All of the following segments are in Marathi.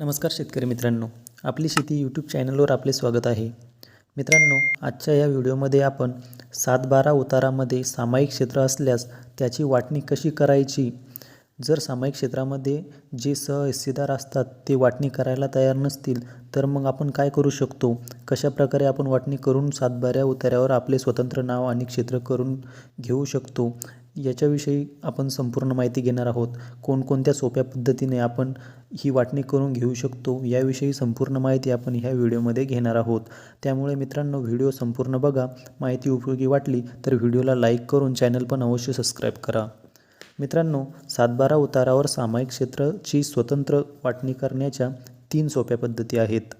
नमस्कार शेतकरी मित्रांनो आपली शेती यूट्यूब चॅनलवर आपले स्वागत आहे. मित्रांनो आजच्या या व्हिडिओमध्ये आपण सात बारा उतारामध्ये सामायिक क्षेत्र असल्यास त्याची वाटणी कशी करायची? जर सामायिक क्षेत्रामध्ये जे सहहिस्सेदार असतात ते वाटणी करायला तयार नसतील तर मग आपण काय करू शकतो? कशा प्रकारे आपण वाटणी करून सातबाऱ्या उतार्यावर आपले स्वतंत्र नाव आणि क्षेत्र करून घेऊ शकतो? याच्याविषयी आपण संपूर्ण माहिती घेणार आहोत. कोणकोणत्या सोप्या पद्धतीने आपण ही वाटणी करून घेऊ शकतो याविषयी संपूर्ण माहिती आपण ह्या व्हिडिओमध्ये घेणार आहोत. त्यामुळे मित्रांनो व्हिडिओ संपूर्ण बघा. माहिती उपयोगी वाटली तर व्हिडिओला लाईक करून चॅनल पण अवश्य सबस्क्राईब करा. मित्रांनो सातबारा उतारावर सामायिक क्षेत्राची स्वतंत्र वाटणी करण्याच्या तीन सोप्या पद्धती आहेत.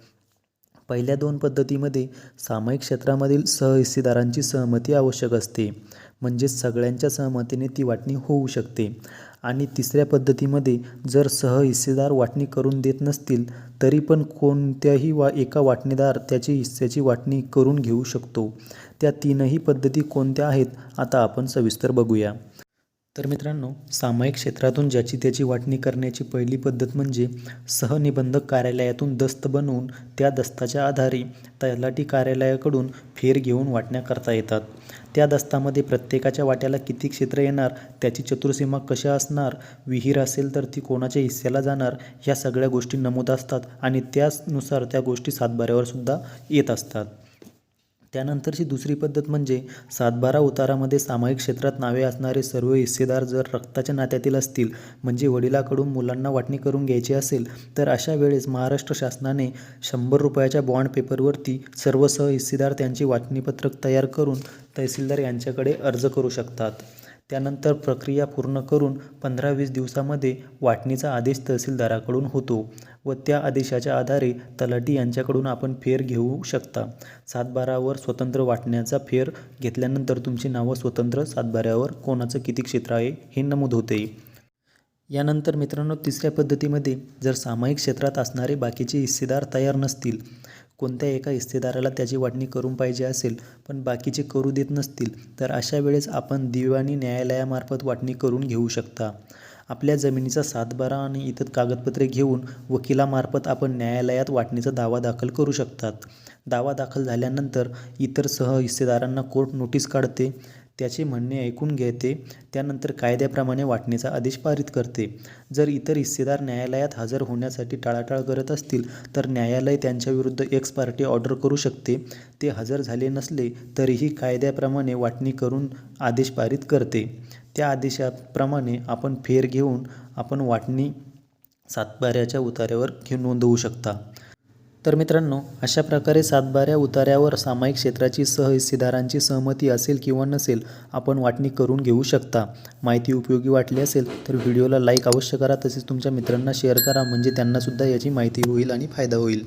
पहिल्या दोन पद्धतीमध्ये सामायिक क्षेत्रामधील सहहिस्सेदारांची सहमती आवश्यक असते. म्हणजेच सगळ्यांच्या सहमतीने ती वाटणी होऊ शकते. आणि तिसऱ्या पद्धतीमध्ये जर सहहिस्सेदार वाटणी करून देत नसतील तरी पण कोणत्याही वा एका वाटणीदार त्याची हिस्स्याची वाटणी करून घेऊ शकतो. त्या तीनही पद्धती कोणत्या आहेत आता आपण सविस्तर बघूया. तर मित्रांनो सामायिक क्षेत्रातून ज्याची त्याची वाटणी करण्याची पहिली पद्धत म्हणजे सहनिबंधक कार्यालयातून दस्त बनवून त्या दस्ताच्या आधारे तलाठी कार्यालयाकडून फेर घेऊन वाटण्या करता येतात. त्या दस्तामध्ये प्रत्येकाच्या वाट्याला किती क्षेत्र येणार त्याची चतुर्सीमा कशा असणार विहीर असेल तर ती कोणाच्या हिस्स्याला जाणार ह्या सगळ्या गोष्टी नमूद असतात आणि त्यानुसार त्या गोष्टी सातबाऱ्यावर सुद्धा येत असतात. त्यानंतरची दुसरी पद्धत म्हणजे सातबारा उतारामध्ये सामायिक क्षेत्रात नावे असणारे सर्व हिस्सेदार जर रक्ताच्या नात्यातील असतील म्हणजे वडिलाकडून मुलांना वाटणी करून घ्यायची असेल तर अशा वेळेस महाराष्ट्र शासनाने शंभर रुपयाच्या बॉन्ड पेपरवरती सर्व सहहिस्सेदार त्यांची वाटणीपत्रक तयार करून तहसीलदार यांच्याकडे अर्ज करू शकतात. त्यानंतर प्रक्रिया पूर्ण करून पंधरा वीस दिवसामध्ये वाटणीचा आदेश तहसीलदाराकडून होतो व त्या आदेशाच्या आधारे तलाठी यांच्याकडून आपण फेर घेऊ शकता. सातबारावर स्वतंत्र वाटण्याचा फेर घेतल्यानंतर तुमची नावं स्वतंत्र सातबाऱ्यावर कोणाचं किती क्षेत्र आहे हे नमूद होते. यानंतर मित्रांनो तिसऱ्या पद्धतीमध्ये जर सामायिक क्षेत्रात असणारे बाकीचे हिस्सेदार तयार नसतील कोणत्या एका हिस्सेदाराला त्याची वाटणी करून पाहिजे असेल पण बाकीचे करू देत नसतील तर अशा वेळेस आपण दिवाणी न्यायालयामार्फत वाटणी करून घेऊ शकता. आपल्या जमिनीचा सातबारा आणि इतर कागदपत्रे घेऊन वकिलामार्फत आपण न्यायालयात वाटणीचा दावा दाखल करू शकतात. दावा दाखल झाल्यानंतर इतर सह हिस्सेदारांना कोर्ट नोटीस काढते. त्याचे म्हणणे ऐकून घेते त्यानंतर कायद्याप्रमाणे वाटणीचा आदेश पारित करते. जर इतर हिस्सेदार न्यायालयात हजर होण्यासाठी टाळाटाळ करत असतील तर न्यायालय त्यांच्याविरुद्ध एक्स पार्टी ऑर्डर करू शकते. ते हजर झाले नसले तरीही कायद्याप्रमाणे वाटणी करून आदेश पारित करते. त्या आदेशाप्रमाणे आपण फेर घेऊन आपण वाटणी सातबाऱ्याच्या उतार्यावर घेऊन नोंदवू शकता. तर मित्रांनो अशा प्रकारे सातबाऱ्या उतार्यावर सामायिक क्षेत्राची सहहिस्सेदारांची सहमती असेल किंवा नसेल आपण वाटणी करून घेऊ शकता. माहिती उपयोगी वाटली असेल तर व्हिडिओला लाईक अवश्य करा तसेच तुमच्या मित्रांना शेअर करा म्हणजे त्यांनासुद्धा याची माहिती होईल आणि फायदा होईल.